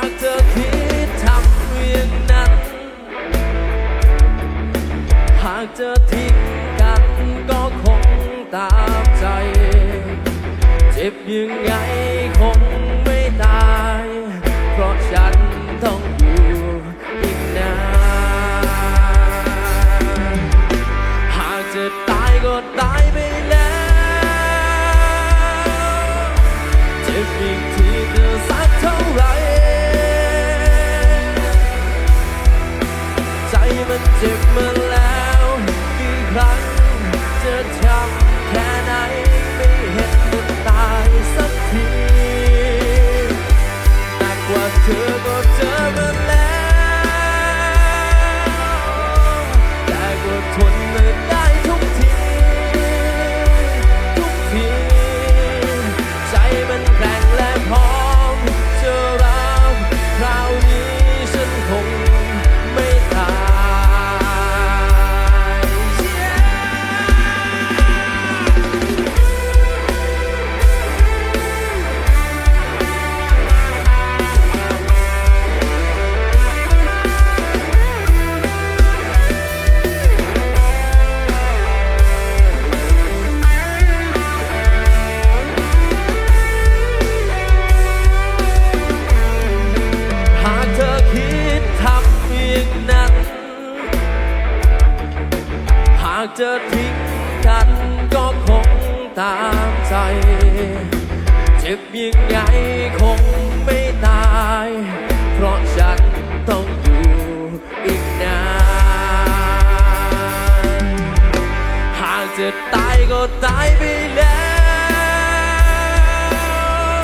ากเธอคิดทำอย่างนั้น หากเธอทิ้งกันก็คงตามใจ เจ็บยังไงคง มัน จะทิ้งกันก็คงตามใจ เจ็บยังไงคงไม่ตาย เพราะฉันต้องอยู่อีกนานหากจะตายก็ตายไปแล้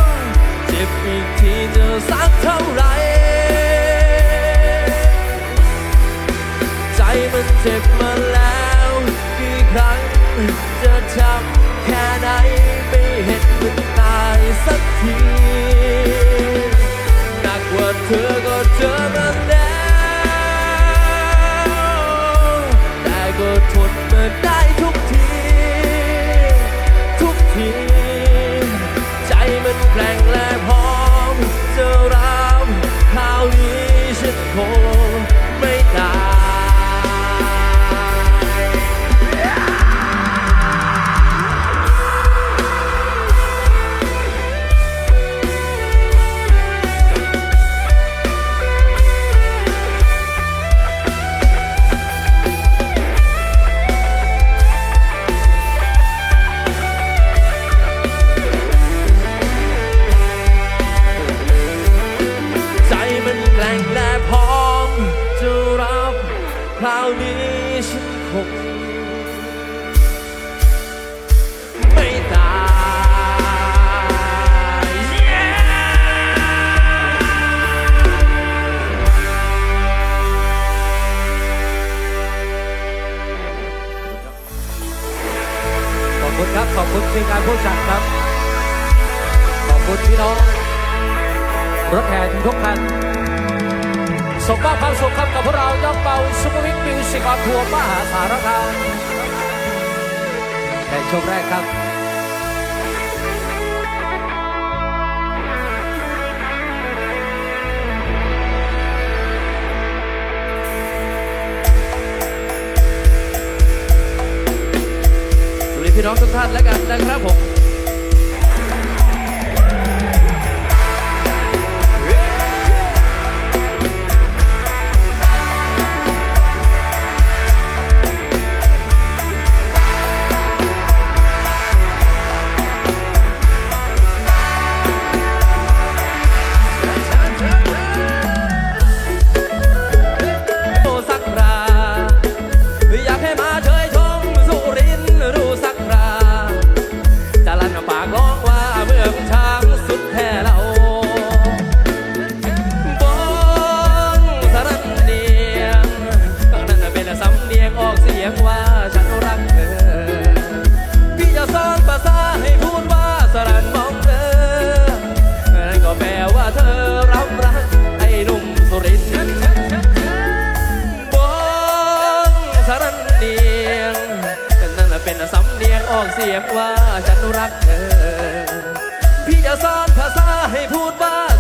ว เจ็บอีกทีจะสักเท่าไหรใจมันเจ็บมาแล้ว รั้ ส่งมอบความสุขครับกับพวกเรายกเป่าซุปเปอร์วิกมิวสิกออนทัวร์มหาสารคามในช่วงแรกครับพี่น้องทุกท่านแล้วกันนะครับผม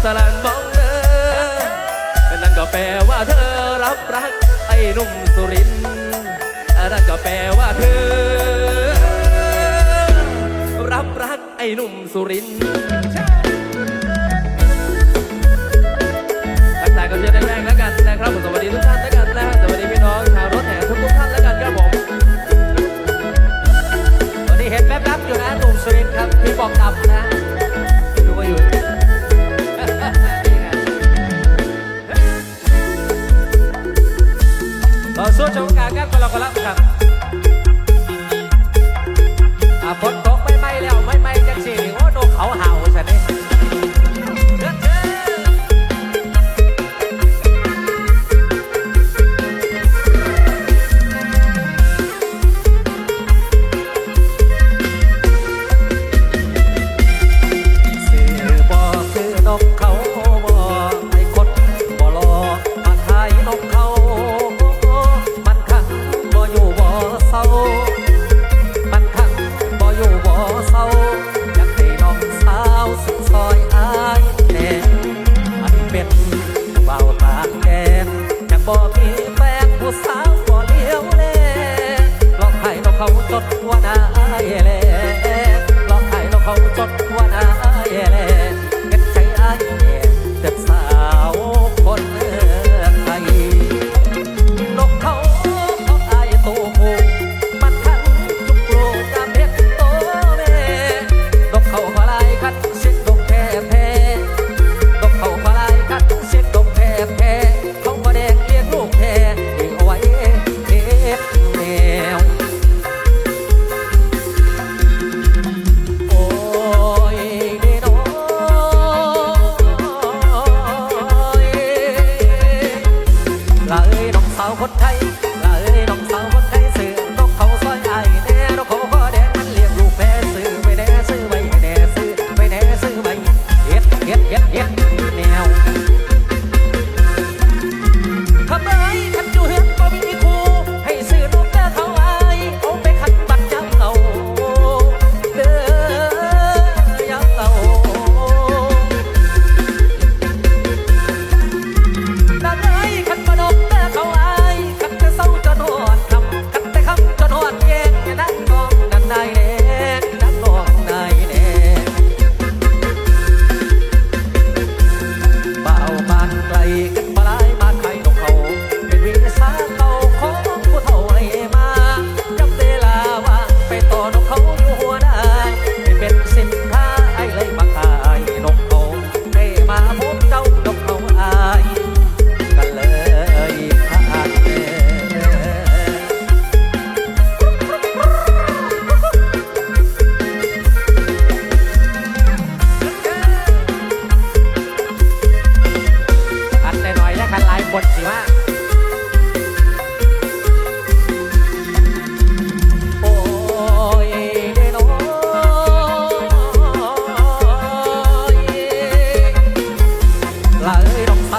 สลันมองเธอนั่นก็แปลว่าเธอรับรักไอ้นุ่มสุรินนั่นก็แปลว่าเธอ รับรักไอ้นุ่มสุรินทักทายกันเยอะแรงๆแล้วกันนะครับผมสวัสดีทุกท่านแล้วกันนะสวัสดีพี่น้องชาวรถแห่ทุกทุกท่านแล้วกันครับผมวันนี้เห็นแป๊บๆอยู่นะนุ่มสุรินครับพี่บอกตับ colapsa. จดว่าได้แล้ว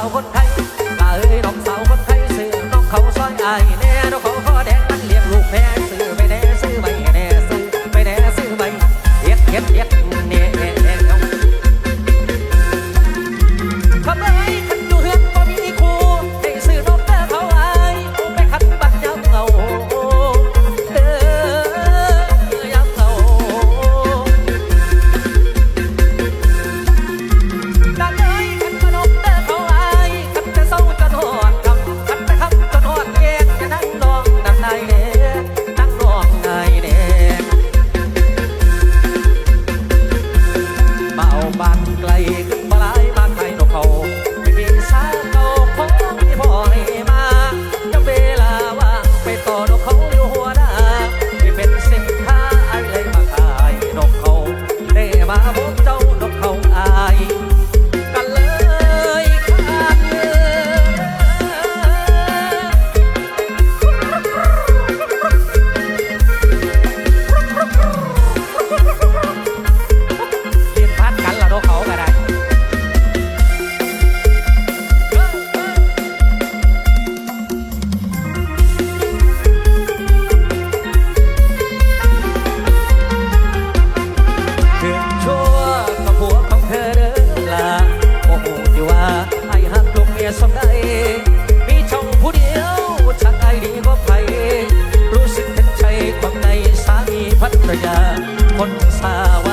าวคนไทยกเอ้ยน้องสาวคนไทยซื้อน้องเขาซอยไอาแน่น้องเขาข้อแดงมันเลี้ยงลูกแม่ซื้อไปแน่ซื้อไปแน่ซื้อไปแน่ซื้อไปเฮ็ดเฮ็ดเฮ็ด มีช่องผู้เดียวชักไอดีกว่ารู้สึกเป็ความในสามีพัทยาคนสาว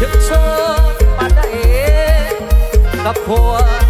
ถึงโชคปัดได้กับหัว